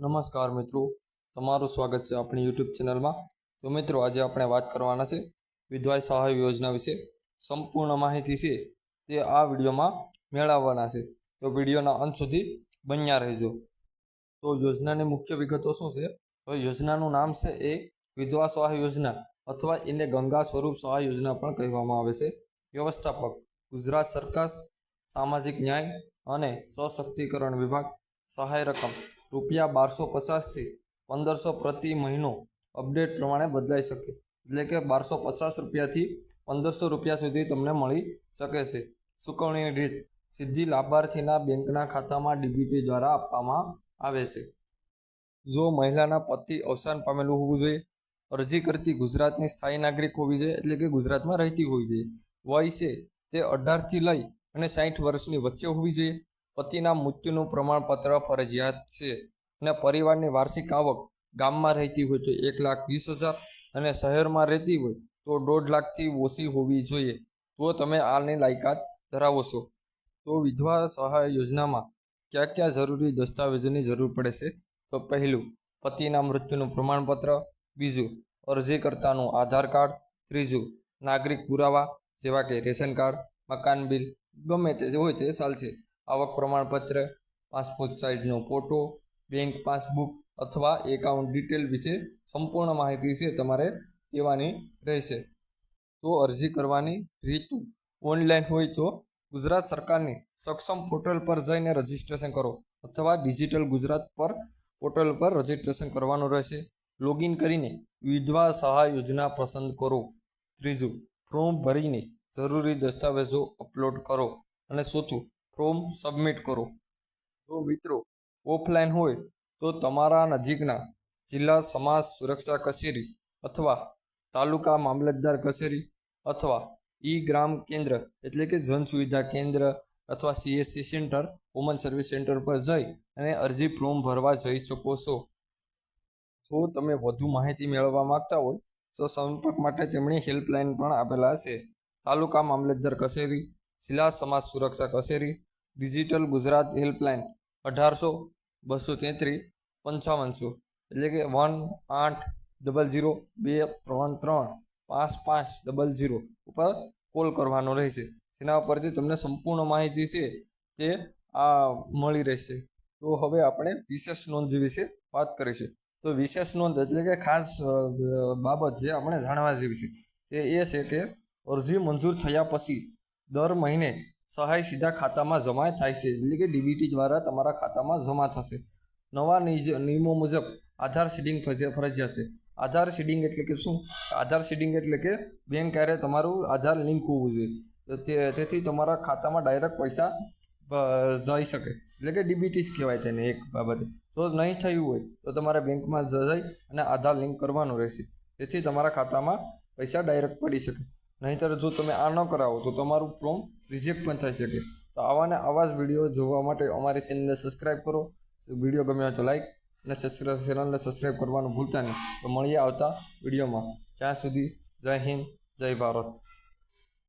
નમસ્કાર મિત્રો. તમારું સ્વાગત છે આપણી યુટ્યુબ ચેનલમાં. તો મિત્રો, આજે આપણે વાત કરવાના છે વિધવા સહાય યોજના વિશે. સંપૂર્ણ માહિતી છે તે આ વિડીયોમાં મેળવવાના છે. તો વિડીયોના અંત સુધી બન્યા રહેજો. તો યોજનાની મુખ્ય વિગતો શું છે? તો યોજનાનું નામ છે એ વિધવા સહાય યોજના અથવા એને ગંગા સ્વરૂપ સહાય યોજના પણ કહેવામાં આવે છે. વ્યવસ્થાપક ગુજરાત સરકાર, સામાજિક ન્યાય અને સશક્તિકરણ વિભાગ સહાય રકમ. રૂપિયા બારસો પચાસથી પંદરસો પ્રતિ મહિનો અપડેટ પ્રમાણે બદલાઈ શકે. એટલે કે બારસો પચાસ રૂપિયાથી પંદરસો રૂપિયા સુધી તમને મળી શકે છે. ચૂકવણી રીત. સીધી લાભાર્થીના બેંકના ખાતામાં ડીબીટી દ્વારા આપવામાં આવે છે. જો મહિલાના પતિ અવસાન પામેલું હોવું જોઈએ, અરજી કરતી ગુજરાતની સ્થાયી નાગરિક હોવી જોઈએ, એટલે કે ગુજરાતમાં રહેતી હોવી જોઈએ. વય છે તે અઢારથી લઈ અને સાઠ વર્ષની વચ્ચે હોવી જોઈએ. પતિના મૃત્યુનું પ્રમાણપત્ર ફરજિયાત છે અને પરિવારની વાર્ષિક આવક ગામમાં રહેતી હોય તો એક લાખ વીસ હજાર અને શહેરમાં રહેતી હોય તો દોઢ લાખથી ઓછી હોવી જોઈએ. તો તમે આની લાયકાત ધરાવો છો. તો વિધવા સહાય યોજનામાં કયા કયા જરૂરી દસ્તાવેજોની જરૂર પડે છે? તો પહેલું, પતિના મૃત્યુનું પ્રમાણપત્ર. બીજું, અરજીકર્તાનું આધાર કાર્ડ. ત્રીજું, નાગરિક પુરાવા જેવા કે રેશન કાર્ડ, મકાન બિલ, ગમે તે હોય તે ચાલશે. આવક પ્રમાણપત્ર, પાસપોર્ટ સાઇઝનો ફોટો બેંક પાસબુક અથવા એકાઉન્ટ ડિટેલ વિશે સંપૂર્ણ માહિતી છે તમારે દેવાની રહેશે. તો અરજી કરવાની રીતુ ઓનલાઈન હોય તો ગુજરાત સરકારની સક્ષમ પોર્ટલ પર જઈને રજિસ્ટ્રેશન કરો અથવા ડિજિટલ ગુજરાત પર પોર્ટલ પર રજિસ્ટ્રેશન કરવાનું રહેશે. લોગિન કરીને વિધવા સહાય યોજના પસંદ કરો. ત્રીજું, ફોર્મ ભરીને જરૂરી દસ્તાવેજો અપલોડ કરો. અને ચોથું ફોર્મ સબમિટ કરો. જો મિત્રો ઓફલાઈન હોય તો તમારા નજીકના જિલ્લા સમાજ સુરક્ષા કચેરી અથવા તાલુકા મામલતદાર કચેરી અથવા ઈ ગ્રામ કેન્દ્ર એટલે કે જન સુવિધા કેન્દ્ર અથવા CSC centre common service centre પર જઈ અને અરજી ફોર્મ ભરવા જઈ શકો છો. જો તમે વધુ માહિતી મેળવવા માંગતા હોય તો સંપર્ક માટે તેમણે હેલ્પલાઇન પણ આપેલા છે તાલુકા મામલતદાર કચેરી, જિલ્લા સમાજ સુરક્ષા કચેરી ડિજિટલ ગુજરાત હેલ્પલાઇન અઢારસો બસો તેત્રીસ પંચાવનસો. એટલે કે વન આઠ ડબલ ઝીરો બે ત્રણ ત્રણ પાંચ પાંચ ડબલ ઝીરો ઉપર કોલ કરવાનો રહેશે. જેના ઉપરથી તમને સંપૂર્ણ માહિતી છે તે આ મળી રહેશે. તો હવે આપણે વિશેષ નોંધ વિશે વાત કરીશું. તો વિશેષ નોંધ એટલે કે ખાસ બાબત જે આપણે જાણવા જેવી છે તે એ છે કે અરજી મંજૂર થયા પછી દર મહિને સહાય સીધા ખાતામાં જમા થાય છે. એટલે કે ડીબીટી દ્વારા તમારા ખાતામાં જમા થશે. નવા નિયમો મુજબ આધાર સીડિંગ ફરજિ- ફરજિયાત છે. આધાર સીડિંગ એટલે કે શું? આધાર સીડિંગ એટલે કે બેંક ક્યારે તમારું આધાર લિંક હોવું જોઈએ. તે તેથી તમારા ખાતામાં ડાયરેક્ટ પૈસા જઈ શકે. એટલે કે ડીબીટી કહેવાય તેને એક બાબતે. જો નહીં થયું હોય, તો તમારે બેંકમાં જઈ અને આધાર લિંક કરવાનું રહેશે. તેથી તમારા ખાતામાં પૈસા ડાયરેક્ટ પડી શકે. નહીંતર જો તમે આ ન કરાવો, તો તમારું ફોર્મ રિજેક્ટ પણ થઈ શકે. તો આવાને આવા જ વીડિયો જોવા માટે અમારી ચેનલને સબસ્ક્રાઈબ કરો. વીડિયો ગમ્યો તો લાઈક અને ચેનલને સબસ્ક્રાઈબ કરવાનું ભૂલતા નહીં. તો મળીએ આવતા વિડીયોમાં ત્યાં સુધી જય હિન્દ, જય ભારત.